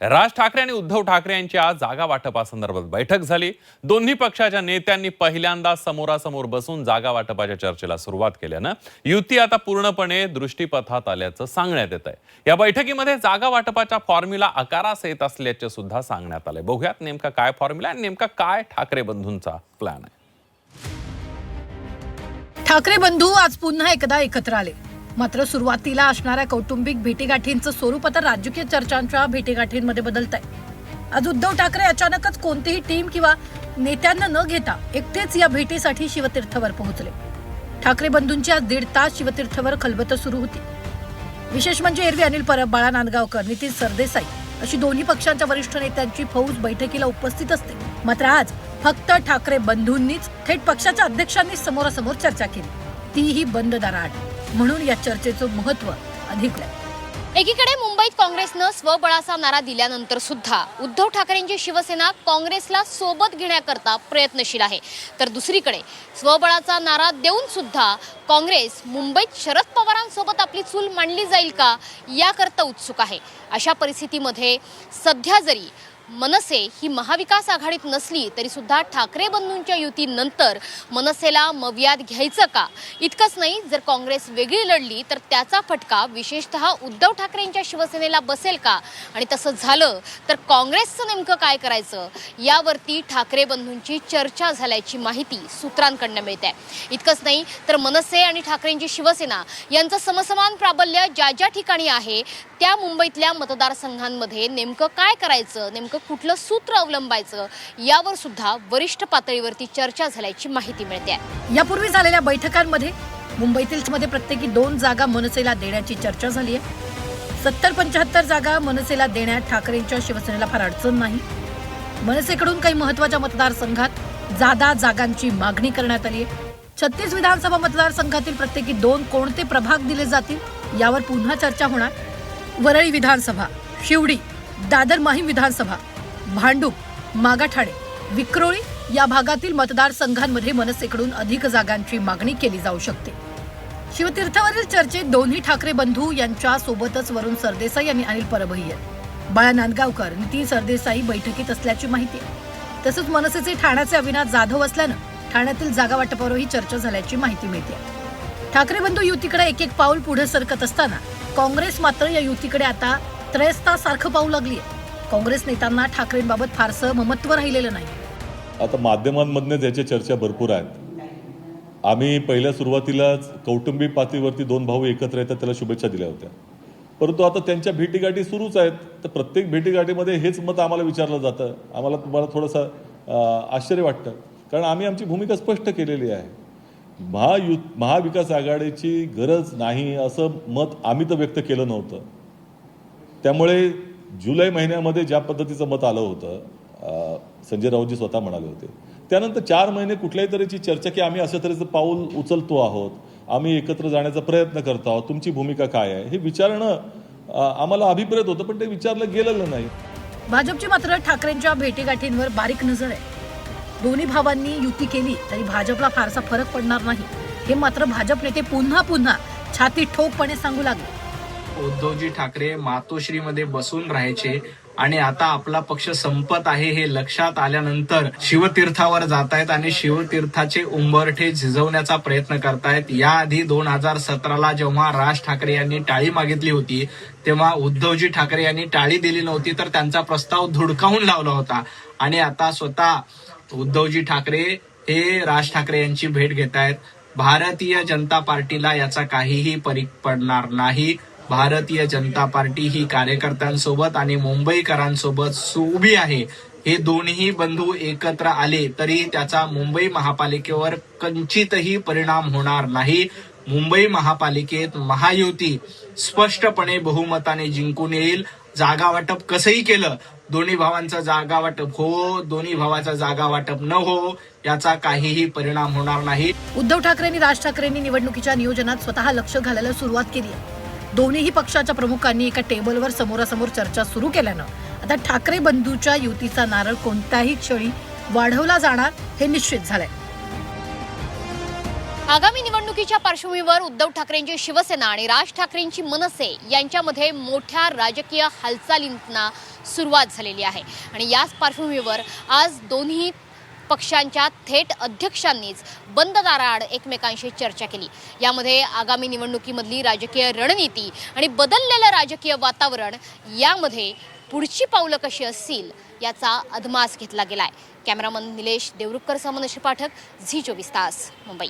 राज ठाकरे आणि उद्धव ठाकरे यांची आज जागा वाटपासंदर्भात बैठक झाली. दोन्ही पक्षाच्या नेत्यांनी पहिल्यांदा समोरासमोर बसून जागा वाटपाच्या चर्चेला सुरुवात केल्यानं युती आता पूर्णपणे दृष्टीपथात आल्याचं सांगण्यात येत आहे. या बैठकीमध्ये जागा वाटपाच्या फॉर्म्युला आकारास येत असल्याचे सुद्धा सांगण्यात आलंय. बघूयात नेमका काय फॉर्म्युला आणि नेमका काय ठाकरे बंधूंचा प्लॅन आहे. ठाकरे बंधू आज पुन्हा एकदा एकत्र आले. मात्र सुरुवातीला असणाऱ्या कौटुंबिक भेटीगाठींचं स्वरूप आता राजकीय चर्चांच्या भेटीगाठींमध्ये बदलत आहे आज उद्धव ठाकरे अचानकच कोणतीही टीम किंवा नेत्यांना न घेता एकटेच या भेटीसाठी शिवतीर्थवर पोहोचले. ठाकरे बंधूंची आज दीड तास शिवतीर्थवर खलबत सुरू होती. विशेष म्हणजे एरवी अनिल परब बाळा नांदगावकर नितीन सरदेसाई अशी दोन्ही पक्षांच्या वरिष्ठ नेत्यांची फौज बैठकीला उपस्थित असते. मात्र आज फक्त ठाकरे बंधूंनीच थेट पक्षाच्या अध्यक्षांनी समोरासमोर चर्चा केली. तीही बंद दाराआड. म्हणून या चर्चेचं महत्त्व आहे एकीकडे मुंबईत काँग्रेसनं स्वबळाचा नारा दिल्यानंतर सुद्धा उद्धव ठाकरेंची शिवसेना काँग्रेसला सोबत घेण्याकरता प्रयत्नशील आहे. तर दुसरीकडे स्वबळाचा नारा देऊन सुद्धा काँग्रेस मुंबईत शरद पवारांसोबत आपली चूल मांडली जाईल का याकरता उत्सुक आहे. अशा परिस्थितीमध्ये सध्या जरी मनसे ही महाविकास आघाडीत नसली तरी सुद्धा ठाकरे बंधूंच्या युतीनंतर मनसेला मव्याद घ्यायचं का? इतकंच नाही जर काँग्रेस वेगळी लढली तर त्याचा फटका विशेषतः उद्धव ठाकरेंच्या शिवसेनेला बसेल का? आणि तसं झालं तर काँग्रेसचं नेमकं काय करायचं? यावरती ठाकरे बंधूंची चर्चा झाल्याची माहिती सूत्रांकडनं मिळते. इतकंच नाही तर मनसे आणि ठाकरेंची शिवसेना यांचं समसमान प्राबल्य ज्या ज्या ठिकाणी आहे त्या मुंबईतल्या मतदारसंघांमध्ये नेमकं काय करायचं? नेमकं कुठलं सूत्र अवलंबायचं यावर सुद्धा वरिष्ठ पातळीवरती चर्चा झाल्याची माहिती मिळते. यापूर्वी झालेल्या बैठकांमध्ये मुंबईतील मध्ये प्रत्येकी दोन जागा मनसेला देण्याची चर्चा झाली आहे सत्तर पंच्याहत्तर जागा मनसेला देण्यात ठाकरेंच्या शिवसेनेला फार अडचण नाही. मनसेकडून काही महत्त्वाच्या मतदारसंघात जादा जागांची मागणी करण्यात आली आहे छत्तीस विधानसभा मतदारसंघातील प्रत्येकी दोन कोणते प्रभाग दिले जातील यावर पुन्हा चर्चा होणार. वरळी विधानसभा शिवडी दादर माहीम विधानसभा भांडूप मागाठाणे विक्रोळी या भागातील मतदारसंघांमध्ये मनसेकडून अधिक जागांची मागणी केली जाऊ शकते. शिवतीर्थावरील चर्चेत दोन्ही ठाकरे बंधू यांच्या सोबतच वरुण सरदेसाई आणि अनिल परबही आहेत बाळा नांदगावकर नितीन सरदेसाई बैठकीत असल्याची माहिती आहे. तसंच मनसेचे ठाण्याचे अविनाश जाधव असल्यानं ठाण्यातील जागा वाटपावरही चर्चा झाल्याची माहिती मिळते. ठाकरे बंधू युतीकडे एक एक पाऊल पुढे सरकत असताना काँग्रेस मात्र या युतीकडे आता त्रयस्तासारखं पाहू लागली आहे काँग्रेस नेत्यांना ठाकरेंबाबत फारसं ममत्व राहिलेलं नाही. आता माध्यमांमधनं त्याच्या चर्चा भरपूर आहेत आम्ही पहिल्या सुरुवातीलाच कौटुंबिक पातळीवरती दोन भाऊ एकत्र येतात त्याला शुभेच्छा दिल्या होत्या. परंतु आता त्यांच्या भेटीगाठी सुरूच आहेत तर प्रत्येक भेटीगाठीमध्ये हेच मत आम्हाला विचारलं जातं. आम्हाला तुम्हाला थोडंसं आश्चर्य वाटतं. कारण आम्ही आमची भूमिका स्पष्ट केलेली आहे. महायु महाविकास आघाडीची गरज नाही असं मत आम्ही तर व्यक्त केलं नव्हतं. त्यामुळे जुलै महिन्यामध्ये ज्या पद्धतीचं मत आलं होतं संजय राऊतजी स्वतः म्हणाले होते त्यानंतर चार महिने कुठल्याही तऱ्हेची चर्चा की आम्ही अशा तऱ्हेचं पाऊल उचलतो आहोत आम्ही एकत्र जाण्याचा प्रयत्न करतो आहोत तुमची भूमिका काय आहे हे विचारणं आम्हाला अभिप्रेत होतं पण ते विचारलं गेलेलं नाही. भाजपची मात्र ठाकरेंच्या भेटीगाठींवर बारीक नजर आहे. दोन्ही भावांनी युती केली तरी भाजपला फारसा फरक पडणार नाही. हे मात्र भाजप नेते पुन्हा पुन्हा छाती ठोकपणे सांगू लागले. उद्धवजी ठाकरे मातोश्रीमध्ये बसून राहायचे आणि आता आपला पक्ष संपत आहे हे लक्षात आल्यानंतर शिवतीर्थावर जात आहेत आणि शिवतीर्थाचे उंबरठे झिजवण्याचा प्रयत्न करतायत. याआधी दोन हजार सतराला जेव्हा राज ठाकरे यांनी टाळी मागितली होती तेव्हा उद्धवजी ठाकरे यांनी टाळी दिली नव्हती तर त्यांचा प्रस्ताव धुडकावून लावला होता. आणि आता स्वतः उद्धवजी ठाकरे हे राज ठाकरे यांची भेट घेत आहेत भारतीय जनता पार्टीला याचा काहीही परीक पडणार नाही. भारतीय जनता पार्टी ही कार्यकर्त्यांसोबत आणि मुंबईकरांसोबत उभी आहे. हे दोन्ही बंधू एकत्र आले तरी त्याचा मुंबई महापालिकेवर कंचितही परिणाम होणार नाही. मुंबई महापालिकेत महायुती स्पष्टपणे बहुमताने जिंकून येईल. जागा वाटप कसंही केलं दोन्ही भावांचं जागा वाटप हो दोन्ही भावाचा जागा वाटप न हो याचा काहीही परिणाम होणार नाही. उद्धव ठाकरेंनी राज ठाकरेंनी निवडणुकीच्या नियोजनात स्वतः लक्ष घालायला सुरुवात केली आहे. दोन्हीही पक्षाच्या प्रमुखांनी एका टेबलवर समोरासमोर चर्चा सुरू केल्यानं आता ठाकरे बंधूच्या युतीचा नारळ कोणत्याही क्षणी वाढवला जाणार हे निश्चित झालंय. आगामी निवडणुकीच्या पार्श्वभूमीवर उद्धव ठाकरेंची शिवसेना आणि राज ठाकरेंची मनसे यांच्यामध्ये मोठ्या राजकीय हालचालींना सुरुवात झालेली आहे. आणि याच पार्श्वभूमीवर आज दोन्ही पक्षांच्या थेट अध्यक्षांनीच बंद दाराआड एकमेकांशी चर्चा केली. यामध्ये आगामी निवडणुकीमधली राजकीय रणनीती आणि बदललेलं राजकीय वातावरण यामध्ये पुढची पावलं कशी असतील याचा अधमास घेतला गेलाय. कॅमेरामन निलेश देवरुखकर सह पाठक झी चोवीस तास मुंबई.